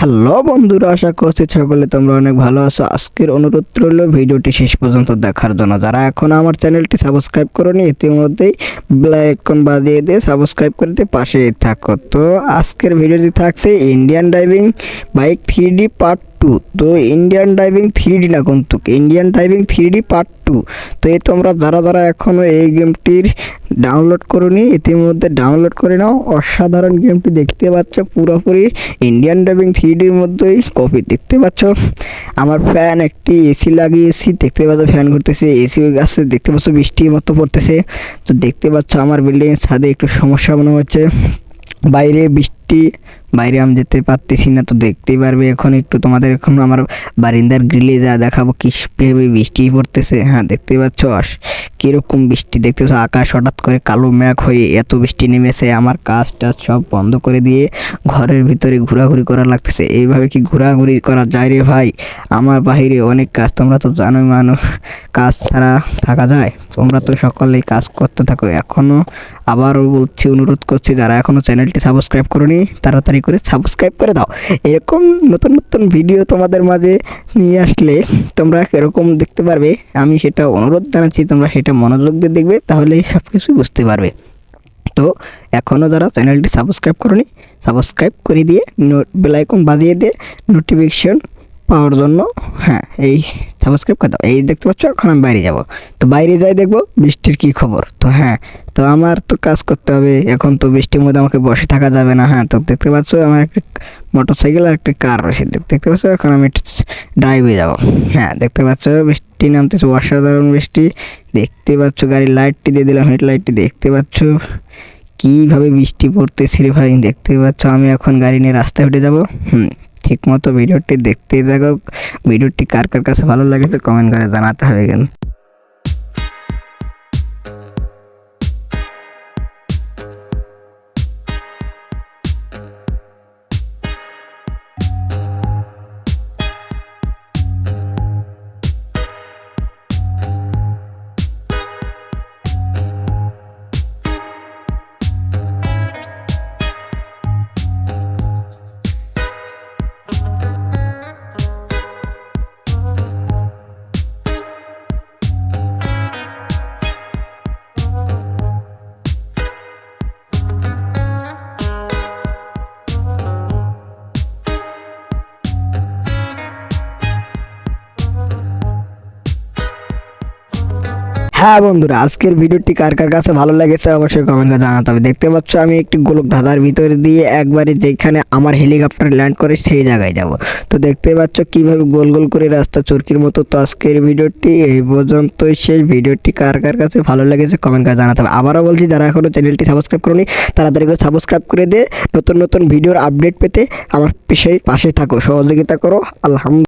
Hello বন্ধুরা, আশা করছি সকলে তোমরা অনেক ভালো আছো। আজকের অনুরোধ রইল ভিডিওটি শেষ পর্যন্ত দেখার জন্য। যারা এখন আমার চ্যানেলটি সাবস্ক্রাইব করনি, ইতিমধ্যেই ব্ল্যাকন বাজিয়ে দিয়ে সাবস্ক্রাইব করে দিয়ে পাশেই থাকো। তো আজকের ভিডিওটি থাকছে Indian driving bike three D part two তো ইন্ডিয়ান ড্রাইভিং থ্রি ডি না কিন্তু Indian driving three D part two তো এই তোমরা যারা যারা এখনও এই গেমটির ডাউনলোড করোনি, ইতিমধ্যে ডাউনলোড করে নাও। অসাধারণ গেমটি দেখতে পাচ্ছ, পুরোপুরি ইন্ডিয়ান ড্রাইভিং থ্রি ডির মধ্যেই কপি দেখতে পাচ্ছ। আমার ফ্যান একটি এসি লাগিয়েছি, দেখতে পাচ্ছ ফ্যান ঘুরতেছে এসি আছে, দেখতে পাচ্ছ বৃষ্টির মতো পড়তেছে। তো দেখতে পাচ্ছ আমার বিল্ডিংয়ের ছাদে একটু সমস্যা মনে হচ্ছে। বাইরে বৃষ্টি বাইরে আমি যেতে পারতেছি না, তো দেখতেই পারবে এখন একটু তোমাদের এখন আমার বারিন্দার গ্রিলে যা দেখাবো কি ভেবে বৃষ্টি পড়তেছে। হ্যাঁ দেখতে পাচ্ছ কীরকম বৃষ্টি দেখতে পাচ্ছ, আকাশ হঠাৎ করে কালো মেঘ হয়ে এত বৃষ্টি নেমেছে, আমার কাজ টাজ সব বন্ধ করে দিয়ে ঘরের ভিতরে ঘোরাঘুরি করা লাগতেছে। এইভাবে কি ঘোরাঘুরি করা যায় রে ভাই? আমার বাইরে অনেক কাজ, তোমরা তো জানোই মানুষ কাজ ছাড়া থাকা যায়। তোমরা তো সকলেই কাজ করতে থাকো। এখনও আবারও বলছি, অনুরোধ করছি, যারা এখনও চ্যানেলটি সাবস্ক্রাইব করনি তাড়াতাড়ি করে সাবস্ক্রাইব করে দাও। এরকম নতুন নতুন ভিডিও তোমাদের মাঝে নিয়ে আসলে তোমরা এরকম দেখতে পারবে, আমি সেটা অনুরোধ জানাচ্ছি, তোমরা সেটা মনোযোগ দিয়ে দেখবে, তাহলে সব কিছুই বুঝতে পারবে। তো এখনও যারা চ্যানেলটি সাবস্ক্রাইব করনি সাবস্ক্রাইব করে দিয়ে বেলাইকন বাজিয়ে দিয়ে নোটিফিকেশন পাওয়ার জন্য হ্যাঁ এই সাবস্ক্রাইব করে দাও। এই দেখতে পাচ্ছ, এখন আমি বাইরে যাব। তো বাইরে যাই দেখব, বৃষ্টির কী খবর? তো হ্যাঁ তো আমার তো কাজ করতে হবে। এখন তো বৃষ্টির মধ্যে আমাকে বসে থাকা যাবে না হ্যাঁ তো দেখতে পাচ্ছ, আমার একটা মোটর সাইকেল আর একটা কার রয়েছে। দেখতে পাচ্ছ, এখন আমি ড্রাইভে যাব। হ্যাঁ দেখতে পাচ্ছ, বৃষ্টি নামতেছে, অসাধারণ বৃষ্টি। দেখতে পাচ্ছ, গাড়ির লাইটটি দিয়ে দিলাম হেডলাইটটি দেখতে পাচ্ছ, কীভাবে বৃষ্টি পড়তেছে রে ভাই, দেখতে পাচ্ছ, আমি এখন গাড়ি নিয়ে রাস্তায় উঠে যাব। হুম ঠিক মতো ভিডিওটি দেখতে থাকো। ভিডিওটি কার কার কাছে ভালো লাগে তো কমেন্ট করে জানাতে হবে কিন্তু। হ্যাঁ বন্ধুরা, আজকের ভিডিওটি কার কার কাছে ভালো লেগেছে অবশ্যই কমেন্ট করে জানাতে হবে। দেখতে পাচ্ছ, আমি একটি গোলক ধাঁধার ভিতরে দিয়ে একবারে যেখানে আমার হেলিকপ্টার ল্যান্ড করে সেই জায়গায় যাব। তো দেখতে পাচ্ছ, কীভাবে গোল গোল করে রাস্তা চরকির মতো। তো আজকের ভিডিওটি এই পর্যন্তই শেষ। ভিডিওটি কার কার কাছে ভালো লেগেছে কমেন্ট করে জানাতে হবে। আবারও বলছি, যারা এখনও চ্যানেলটি সাবস্ক্রাইব করনি তাড়াতাড়ি করে সাবস্ক্রাইব করে দিয়ে নতুন নতুন ভিডিওর আপডেট পেতে আমার পেশে পাশে থাকো, সহযোগিতা করো। আলহামদুলিল্লাহ।